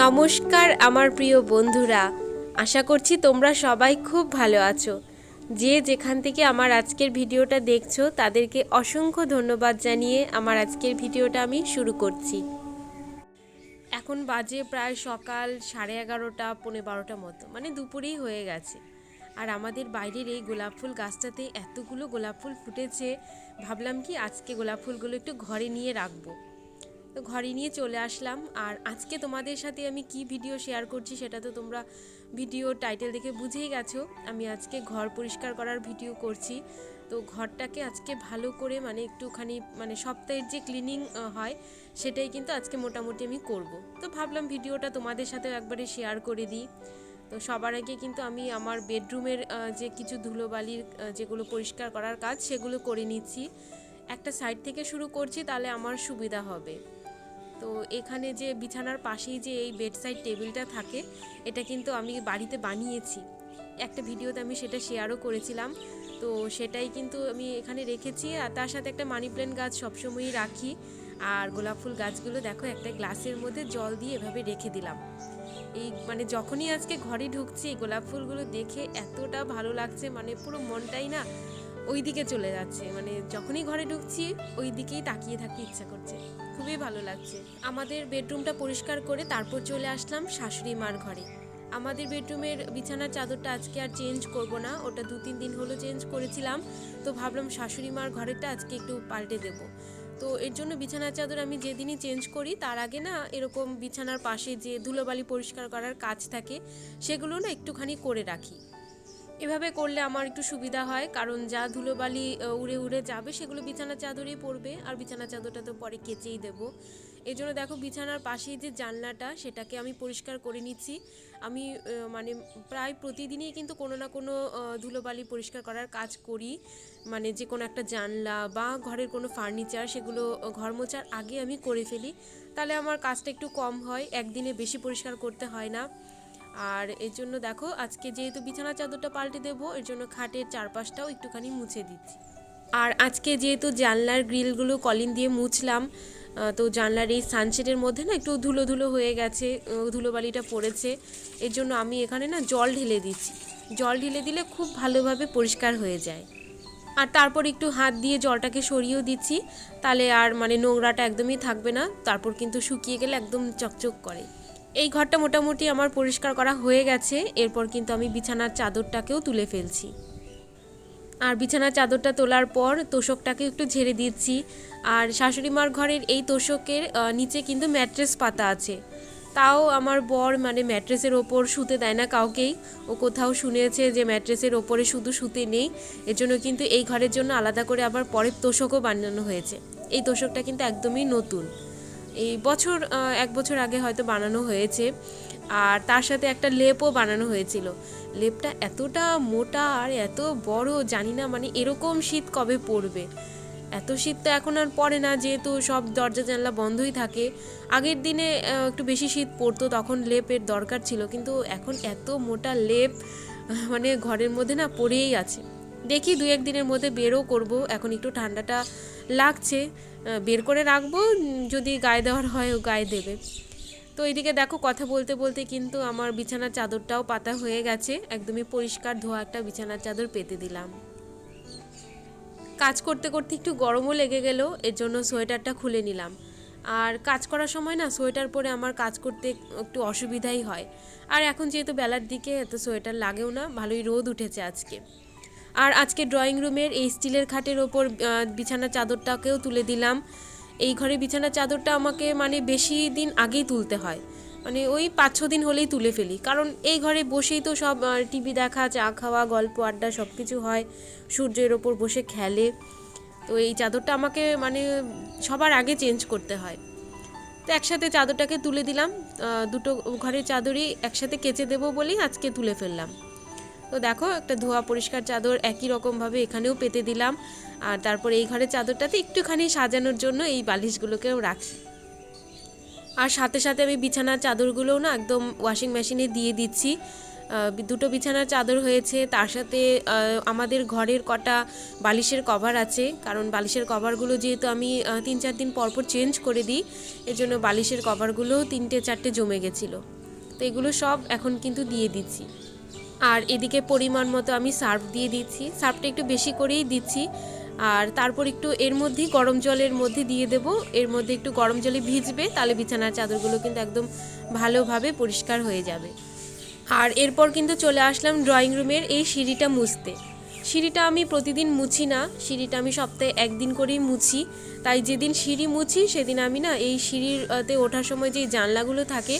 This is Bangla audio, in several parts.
নমস্কার, আমার প্রিয় বন্ধুরা। আশা করছি তোমরা সবাই খুব ভালো আছো। যে যেখান থেকে আমার আজকের ভিডিওটা দেখছ, তাদেরকে অসংখ্য ধন্যবাদ জানিয়ে আমার আজকের ভিডিওটা আমি শুরু করছি। এখন বাজে প্রায় সকাল সাড়ে এগারোটা, পৌনে বারোটা মতো। মানে দুপুরেই হয়ে গেছে। আর আমাদের বাইরের এই গোলাপ ফুল গাছটাতে এতগুলো গোলাপ ফুল ফুটেছে, ভাবলাম কি আজকে গোলাপ ফুলগুলো একটু ঘরে নিয়ে রাখব। তো ঘরে নিয়ে চলে আসলাম। আর আজকে তোমাদের সাথে আমি কি ভিডিও শেয়ার করছি সেটা তো তোমরা ভিডিও টাইটেল দেখে বুঝেই গেছো। আমি আজকে ঘর পরিষ্কার করার ভিডিও করছি। তো ঘরটাকে আজকে ভালো করে মানে একটুখানি মানে সপ্তাহের যে ক্লিনিং হয়, সেটাই কিন্তু আজকে মোটামুটি আমি করব। তো ভাবলাম ভিডিওটা তোমাদের সাথে একবারে শেয়ার করে দিই। তো সবার আগে কিন্তু আমি আমার বেডরুমের যে কিছু ধুলোবালির যেগুলো পরিষ্কার করার কাজ সেগুলো করে নিচ্ছি। একটা সাইড থেকে শুরু করছি, তাহলে আমার সুবিধা হবে। তো এখানে যে বিছানার পাশেই যে এই বেডসাইড টেবিলটা থাকে, এটা কিন্তু আমি বাড়িতে বানিয়েছি। একটা ভিডিওতে আমি সেটা শেয়ারও করেছিলাম। তো সেটাই কিন্তু আমি এখানে রেখেছি। আর তার সাথে একটা মানি প্ল্যান্ট গাছ সবসময়ই রাখি। আর গোলাপ ফুল গাছগুলো দেখো, একটা গ্লাসের মধ্যে জল দিয়ে এভাবে রেখে দিলাম। এই মানে যখনই আজকে ঘরে ঢুকছি, এই গোলাপ ফুলগুলো দেখে এতটা ভালো লাগছে মানে পুরো মনটাই না ওই দিকে চলে যাচ্ছে। মানে যখনই ঘরে ঢুকছি ওই দিকেই তাকিয়ে থাকতে ইচ্ছা করছে। খুবই ভালো লাগছে। আমাদের বেডরুমটা পরিষ্কার করে তারপর চলে আসলাম শাশুড়ি মার ঘরে। আমাদের বেডরুমের বিছানার চাদরটা আজকে আর চেঞ্জ করব না, ওটা দু তিন দিন হলো চেঞ্জ করেছিলাম। তো ভাবলাম শাশুড়ি মার ঘরেরটা আজকে একটু পাল্টে দেব। তো এর জন্য বিছানার চাদর আমি যেদিনই চেঞ্জ করি, তার আগে না এরকম বিছানার পাশে যে ধুলোবালি পরিষ্কার করার কাজ থাকে, সেগুলো না একটুখানি করে রাখি। এভাবে করলে আমার একটু সুবিধা হয় কারণ যা ধুলোবালি উড়ে উড়ে যাবে সেগুলো বিছানার চাদরেই পড়বে আর বিছানার চাদরটা তো পরে কেচেই দেব। এই জন্য দেখো বিছানার পাশেই যে জানলাটা সেটাকে আমি পরিষ্কার করে নিচ্ছি। আমি মানে প্রায় প্রতিদিনই কিন্তু কোনো না কোনো ধুলোবালি পরিষ্কার করার কাজ করি। মানে যে কোনো একটা জানলা বা ঘরের কোনো ফার্নিচার সেগুলো আহ, ঘর মোছার আগে আমি করে ফেলি। তাহলে আমার কাজটা একটু কম হয় একদিনে বেশি পরিষ্কার করতে হয় না। আর এর জন্য দেখো, আজকে যেহেতু বিছানা চাদরটা পাল্টে দেবো, এর জন্য খাটের চারপাশটাও একটুখানি মুছে দিচ্ছি। আর আজকে যেহেতু জানলার গ্রিলগুলো কলিন দিয়ে মুছলাম তো জানলার এই সানসেটের মধ্যে না একটু ধুলো ধুলো হয়ে গেছে ধুলোবালিটা পড়েছে, এর জন্য আমি এখানে না জল ঢেলে দিচ্ছি। জল ঢেলে দিলে খুব ভালোভাবে পরিষ্কার হয়ে যায়। আর তারপর একটু হাত দিয়ে জলটাকে সরিয়েও দিচ্ছি, তাহলে আর মানে নোংরাটা একদমই থাকবে না, তারপর কিন্তু শুকিয়ে গেলে একদম চকচক করে। এই ঘরটা মোটামুটি আমার পরিষ্কার করা হয়ে গেছে, এরপর কিন্তু আমি বিছানার চাদরটাকেও তুলে ফেলছি। আর বিছানার চাদরটা তোলার পর তোষকটাকে একটু ঝেড়ে দিচ্ছি। আর শাশুড়ি মার ঘরের এই তোষকের নিচে কিন্তু ম্যাট্রেস পাতা আছে। তাও আমার বর মানে ম্যাট্রেসের ওপর শুতে দেয় না কাউকেই। ও কোথাও শুনেছে যে ম্যাট্রেসের ওপরে শুধু শুতে নেই। এর জন্য কিন্তু এই ঘরের জন্য আলাদা করে আবার পরের তোষকও বানানো হয়েছে। এই তোষকটা কিন্তু একদমই নতুন। এই বছর এক বছর আগে হয়তো বানানো হয়েছে। আর তার সাথে একটা লেপও বানানো হয়েছিল। লেপটা এতটা মোটা আর এত বড়, জানি না মানে এরকম শীত কবে পড়বে। এত শীত তো এখন আর পড়ে না, যেহেতু সব দরজা জানলা বন্ধই থাকে। আগের দিনে একটু বেশি শীত পড়তো, তখন লেপের দরকার ছিল। কিন্তু এখন এত মোটা লেপ মানে ঘরের মধ্যে না পড়েই আছে। দেখি দু এক দিনের মধ্যে বেরও করব। এখন একটু ঠান্ডাটা লাগছে বের করে রাখব যদি গায়ে দেওয়ার হয় ও গায়ে দেবে। তো এইদিকে দেখো কথা বলতে বলতে কিন্তু আমার বিছানার চাদরটাও পাতা হয়ে গেছে, একদমই পরিষ্কার ধোয়া একটা বিছানার চাদর পেতে দিলাম। কাজ করতে করতে একটু গরমও লেগে গেল, এর জন্য সোয়েটারটা খুলে নিলাম। আর কাজ করার সময় না, সোয়েটার পরে আমার কাজ করতে একটু অসুবিধাই হয়। আর এখন যেহেতু বেলার দিকে এত সোয়েটার লাগেও না, ভালোই রোদ উঠেছে আজকে। আর আজকে ড্রয়িং রুমের এই স্টিলের খাটের ওপর আহ, বিছানার চাদরটাকেও তুলে দিলাম। এই ঘরে বিছানার চাদরটা আমাকে মানে বেশি দিন আগেই তুলতে হয়। মানে ওই পাঁচ ছ দিন হলেই তুলে ফেলি। কারণ এই ঘরে বসেই তো সব টিভি দেখা চা খাওয়া গল্প আড্ডা সব কিছু হয়। সূর্যের ওপর বসে খেলে। তো এই চাদরটা আমাকে মানে সবার আগে চেঞ্জ করতে হয়। তো একসাথে চাদরটাকে তুলে দিলাম। দুটো ঘরের চাদরই একসাথে কেচে দেবো বলেই আজকে তুলে ফেললাম। তো দেখো, একটা ধোয়া পরিষ্কার চাদর একই রকমভাবে এখানেও পেতে দিলাম। আর তারপর এই ঘরের চাদরটাতে একটুখানি সাজানোর জন্য এই বালিশগুলোকেও রাখি আর সাথে সাথে আমি বিছানার চাদরগুলোও না একদম ওয়াশিং মেশিনে দিয়ে দিচ্ছি। দুটো বিছানার চাদর হয়েছে, তার সাথে আমাদের ঘরের কটা বালিশের কভার আছে। কারণ বালিশের কভারগুলো যেহেতু আমি তিন চার দিন পর পর চেঞ্জ করে দিই, এর জন্য বালিশের কভারগুলোও তিনটে চারটে জমে গেছিল। তো এগুলো সব এখন কিন্তু দিয়ে দিচ্ছি। আর এদিকে পরিমাণ মতো আমি সার্ফ দিয়ে দিচ্ছি। সার্ফটা একটু বেশি করেই দিচ্ছি। আর তারপর একটু এর মধ্যেই গরম জলের মধ্যে দিয়ে দেব। এর মধ্যে একটু গরম জলে ভিজবে, তাহলে বিছানার চাদরগুলো কিন্তু একদম ভালোভাবে পরিষ্কার হয়ে যাবে। আর এরপর কিন্তু চলে আসলাম ড্রয়িং রুমের এই সিঁড়িটা মুছতে। সিঁড়িটা আমি প্রতিদিন মুছি না, সিঁড়িটা আমি সপ্তাহে একদিন করেই মুছি। তাই যেদিন সিঁড়ি মুছি, সেদিন আমি না এই সিঁড়িতে ওঠার সময় যে জানলাগুলো থাকে,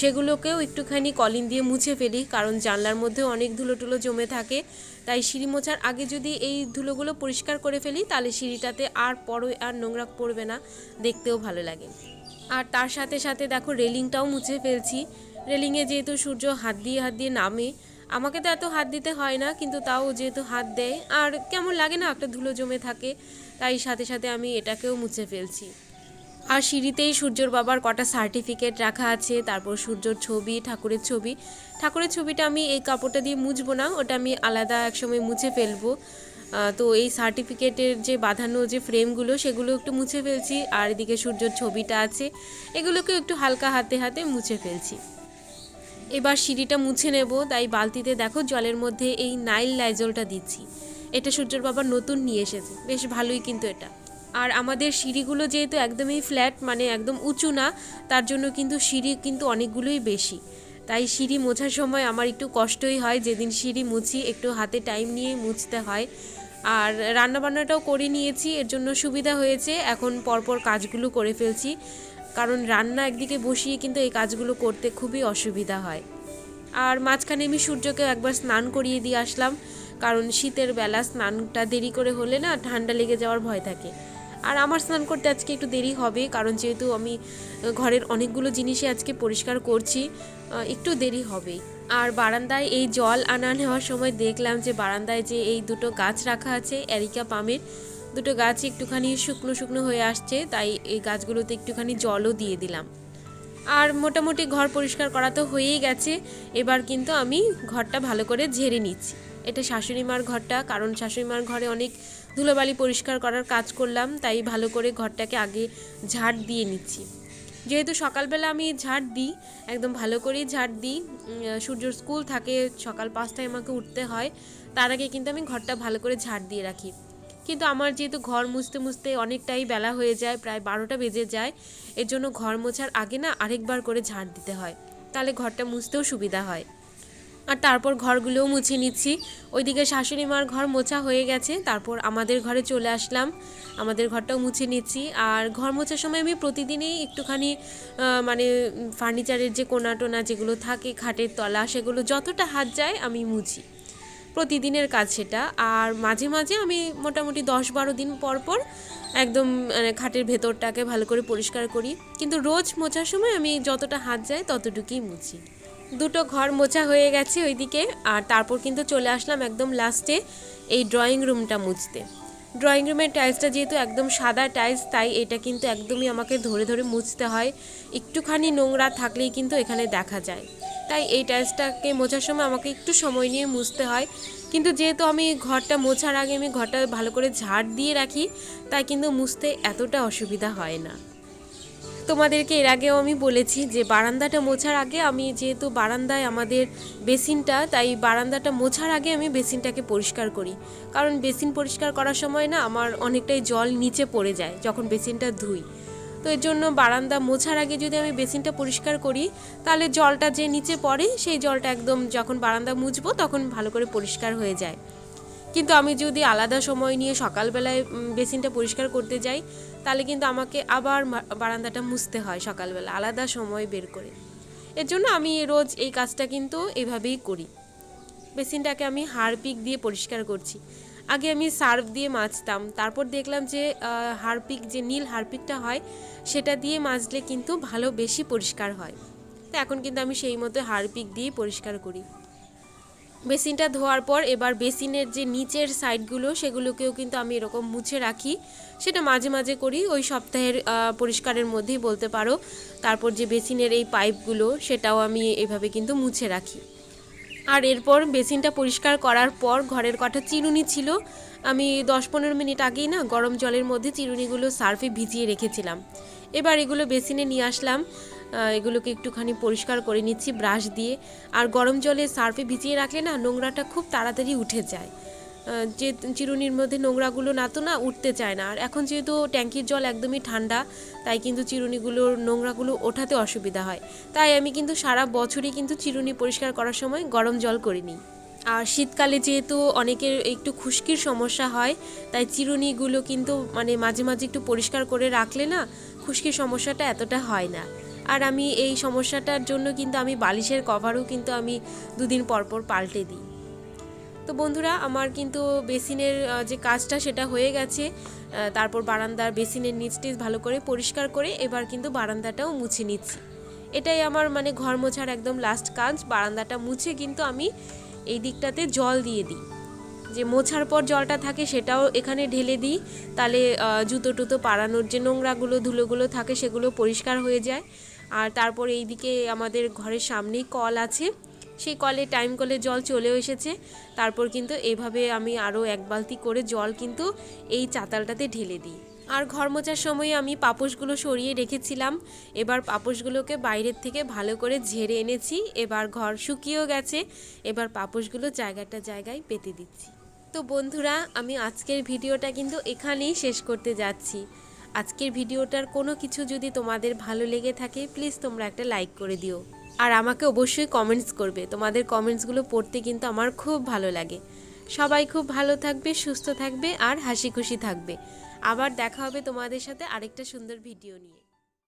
সেগুলোকেও একটুখানি কলিন দিয়ে মুছে ফেলি, কারণ জানলার মধ্যে অনেক ধুলো টুলো জমে থাকে। তাই সিঁড়ি মোছার আগে যদি এই ধুলোগুলো পরিষ্কার করে ফেলি, তাহলে সিঁড়িটাতে আর পরে আর নোংরা পড়বে না, দেখতেও ভালো লাগে। আর তার সাথে সাথে দেখো, রেলিংটাও মুছে ফেলছি। রেলিংয়ে যেহেতু সূর্য হাত দিয়ে হাত দিয়ে নামে আমাকে তো এত হাত দিতে হয় না, কিন্তু তাও যেহেতু হাত দেয়, আর কেমন লাগে না একটা ধুলো জমে থাকে, তাই সাথে সাথে আমি এটাকেও মুছে ফেলছি। আর সিঁড়িতেই সূর্যর বাবার কটা সার্টিফিকেট রাখা আছে, তারপর সূর্যর ছবি, ঠাকুরের ছবি। ঠাকুরের ছবিটা আমি এই কাপড়টা দিয়ে মুছবো না, ওটা আমি আলাদা একসময় মুছে ফেলব। তো এই সার্টিফিকেটের যে বাঁধানো যে ফ্রেমগুলো সেগুলো একটু মুছে ফেলছি, আর এদিকে সূর্যর ছবিটা আছে এগুলোকে একটু হালকা হাতে হাতে মুছে ফেলছি। এবার সিঁড়িটা মুছে নেব, তাই বালতিতে দেখো জলের মধ্যে এই নাইল লাইজলটা দিচ্ছি। এটা সূর্যর বাবা নতুন নিয়ে এসেছে, বেশ ভালোই কিন্তু এটা। আর আমাদের সিঁড়িগুলো যেহেতু একদমই ফ্ল্যাট মানে একদম উঁচু না, তার জন্য কিন্তু সিঁড়ি কিন্তু অনেকগুলোই বেশি। তাই সিঁড়ি মোছার সময় আমার একটু কষ্টই হয়, যেদিন সিঁড়ি মুছি একটু হাতে টাইম নিয়ে মুছতে হয়। আর রান্নাবান্নাটাও করে নিয়েছি, এর জন্য সুবিধা হয়েছে, এখন পরপর কাজগুলো করে ফেলছি। কারণ রান্না একদিকে বসিয়ে কিন্তু এই কাজগুলো করতে খুবই অসুবিধা হয়। আর মাঝখানে আমি সূর্যকে একবার স্নান করিয়ে দিয়ে আসলাম, কারণ শীতের বেলা স্নানটা দেরি করে হলে না ঠান্ডা লেগে যাওয়ার ভয় থাকে। আর আমার স্নান করতে আজকে একটু দেরি হবে, কারণ যেহেতু আমি ঘরের অনেকগুলো জিনিসই আজকে পরিষ্কার করছি একটু দেরি হবেই। আর বারান্দায় এই জল আনা নেওয়ার সময় দেখলাম যে বারান্দায় যে এই দুটো গাছ রাখা আছে, এরিকা পামের দুটো গাছ একটুখানি শুকনো শুকনো হয়ে আসছে, তাই এই গাছগুলোতে একটুখানি জলও দিয়ে দিলাম। আর মোটামুটি ঘর পরিষ্কার করা তো হয়েই গেছে, এবার কিন্তু আমি ঘরটা ভালো করে ঝেড়ে নিচ্ছি। এটা শাশুড়ি মার ঘরটা, কারণ শাশুড়ি মার ঘরে অনেক ধুলোবালি পরিষ্কার করার কাজ করলাম, তাই ভালো করে ঘরটাকে আগে ঝাড় দিয়ে নিচ্ছি। যেহেতু সকালবেলা আমি ঝাড় দিই, একদম ভালো করেই ঝাড় দিই সূর্যর স্কুল থাকে, সকাল পাঁচটায় আমাকে উঠতে হয়, তার আগে কিন্তু আমি ঘরটা ভালো করে ঝাড় দিয়ে রাখি। কিন্তু আমার যেহেতু ঘর মুছতে মুছতে অনেকটাই বেলা হয়ে যায়, প্রায় বারোটা বেজে যায়, এর জন্য ঘর মোছার আগে না আরেকবার করে ঝাড় দিতে হয়। তাহলে ঘরটা মুছতেও সুবিধা হয়। আর তারপর ঘরগুলোও মুছে নিচ্ছি। ওইদিকে শাশুড়ি মার ঘর মোছা হয়ে গেছে, তারপর আমাদের ঘরে চলে আসলাম। আমাদের ঘরটাও মুছে নিচ্ছি। আর ঘর মোছার সময় আমি প্রতিদিনই একটুখানি মানে ফার্নিচারের যে কোনা টোনা যেগুলো থাকে, খাটের তলা, সেগুলো যতটা হাত যায় আমি মুছি। প্রতিদিনের কাজ সেটা। আর মাঝে মাঝে আমি মোটামুটি দশ বারো দিন পর পর একদম মানে খাটের ভেতরটাকে ভালো করে পরিষ্কার করি। কিন্তু রোজ মোছার সময় আমি যতটা হাত যায় ততটুকুই মুছি। দুটো ঘর মোছা হয়ে গেছে ওইদিকে, আর তারপর কিন্তু চলে আসলাম একদম লাস্টে এই ড্রয়িং রুমটা মুছতে। ড্রয়িং রুমের টাইলসটা যেহেতু একদম সাদা টাইলস তাই এটা কিন্তু একদমই আমাকে ধরে ধরে মুছতে হয়। একটুখানি নোংরা থাকলেই কিন্তু এখানে দেখা যায়। তাই এই টাইলসটাকে মোছার সময় আমাকে একটু সময় নিয়ে মুছতে হয়। কিন্তু যেহেতু আমি ঘরটা মোছার আগে আমি ঘরটা ভালো করে ঝাড় দিয়ে রাখি, তাই কিন্তু মুছতে এতটা অসুবিধা হয় না। তোমাদেরকে এর আগেও আমি বলেছি যে বারান্দাটা মোছার আগে আমি যেহেতু বারান্দায় আমাদের বেসিনটা, তাই বারান্দাটা মোছার আগে আমি বেসিনটাকে পরিষ্কার করি। কারণ বেসিন পরিষ্কার করার সময় না আমার অনেকটাই জল নিচে পড়ে যায় যখন বেসিনটা ধুই। তো এর জন্য বারান্দা মোছার আগে যদি আমি বেসিনটা পরিষ্কার করি, তাহলে জলটা যে নিচে পড়ে, সেই জলটা একদম যখন বারান্দা মুছবো, তখন ভালো করে পরিষ্কার হয়ে যায়। কিন্তু আমি যদি আলাদা সময় নিয়ে সকালবেলায় বেসিনটা পরিষ্কার করতে যাই, তাহলে কিন্তু আমাকে আবার বারান্দাটা মুছতে হয় সকালবেলা, আলাদা সময় বের করে। এর জন্য আমি রোজ এই কাজটা কিন্তু এভাবেই করি। বেসিনটাকে আমি হারপিক দিয়ে পরিষ্কার করছি। আগে আমি সার্ফ দিয়ে মাজতাম। তারপর দেখলাম যে হারপিক, যে নীল হারপিকটা হয়, সেটা দিয়ে মাজলে কিন্তু ভালো বেশি পরিষ্কার হয়। তো এখন কিন্তু আমি সেই মতো হারপিক দিয়ে পরিষ্কার করি। বেসিনটা ধোয়ার পর এবার বেসিনের যে নিচের সাইডগুলো, সেগুলোকেও কিন্তু আমি এরকম মুছে রাখি। সেটা মাঝে মাঝে করি, ওই সপ্তাহের পরিষ্কারের মধ্যেই বলতে পারো। তারপর যে বেসিনের এই পাইপগুলো, সেটাও আমি এভাবে কিন্তু মুছে রাখি। আর এরপর বেসিনটা পরিষ্কার করার পর ঘরের কটা চিরুনি ছিল, আমি দশ পনেরো মিনিট আগেই না গরম জলের মধ্যে চিরুনিগুলো সার্ফে ভিজিয়ে রেখেছিলাম। এবার এগুলো বেসিনে নিয়ে আসলাম এগুলোকে একটুখানি পরিষ্কার করে নিচ্ছি ব্রাশ দিয়ে। আর গরম জলে সার্ফে ভিজিয়ে রাখলে না নোংরাটা খুব তাড়াতাড়ি উঠে যায়। যে চিরুনির মধ্যে নোংরাগুলো না তো না, উঠতে চায় না। আর এখন যেহেতু ট্যাঙ্কির জল একদমই ঠান্ডা, তাই কিন্তু চিরুনিগুলোর নোংরাগুলো ওঠাতে অসুবিধা হয়। তাই আমি কিন্তু সারা বছরই কিন্তু চিরুনি পরিষ্কার করার সময় গরম জল করিনি আর শীতকালে যেহেতু অনেকের একটু খুশকির সমস্যা হয়, তাই চিরুনিগুলো কিন্তু মানে মাঝে মাঝে একটু পরিষ্কার করে রাখলে না খুশকির সমস্যাটা এতটা হয় না। আর আমি এই সমস্যাটার জন্য কিন্তু আমি বালিশের কভারও কিন্তু আমি দুদিন পর পর পাল্টে দিই। তো বন্ধুরা, আমার কিন্তু বেসিনের যে কাজটা সেটা হয়ে গেছে। তারপর বারান্দার বেসিনের নিচ টিচ ভালো করে পরিষ্কার করে এবার কিন্তু বারান্দাটাও মুছে নিচ্ছি। এটাই আমার মানে ঘর মোছার একদম লাস্ট কাজ। বারান্দাটা মুছে কিন্তু আমি এই দিকটাতে জল দিয়ে দিই। যে মোছার পর জলটা থাকে সেটাও এখানে ঢেলে দিই। তাহলে জুতো টুতো পাড়ানোর যে নোংরাগুলো, ধুলোগুলো থাকে সেগুলো পরিষ্কার হয়ে যায়। আর তারপর এইদিকে আমাদের ঘরের সামনেই কল আছে। সেই কলে টাইম কলে জল চলেও এসেছে। তারপর কিন্তু এভাবে আমি আরও এক বালতি করে জল কিন্তু এই চাতালটাতে ঢেলে দিই। আর ঘর মোচার সময় আমি পাপোশগুলো সরিয়ে রেখেছিলাম। এবার পাপোশগুলোকে বাইরের থেকে ভালো করে ঝেড়ে এনেছি। এবার ঘর শুকিয়েও গেছে। এবার পাপোশগুলো জায়গাটা জায়গায় পেতে দিচ্ছি। তো বন্ধুরা, আমি আজকের ভিডিওটা কিন্তু এখানেই শেষ করতে যাচ্ছি। আজকের ভিডিওটার কোনো কিছু যদি তোমাদের ভালো লেগে থাকে প্লিজ তোমরা একটা লাইক করে দিও। আর আমাকে অবশ্যই কমেন্টস করবে। তোমাদের কমেন্টসগুলো পড়তে কিন্তু আমার খুব ভালো লাগে। সবাই খুব ভালো থাকবে, সুস্থ থাকবে আর হাসি খুশি থাকবে। আবার দেখা হবে তোমাদের সাথে আরেকটা সুন্দর ভিডিও নিয়ে।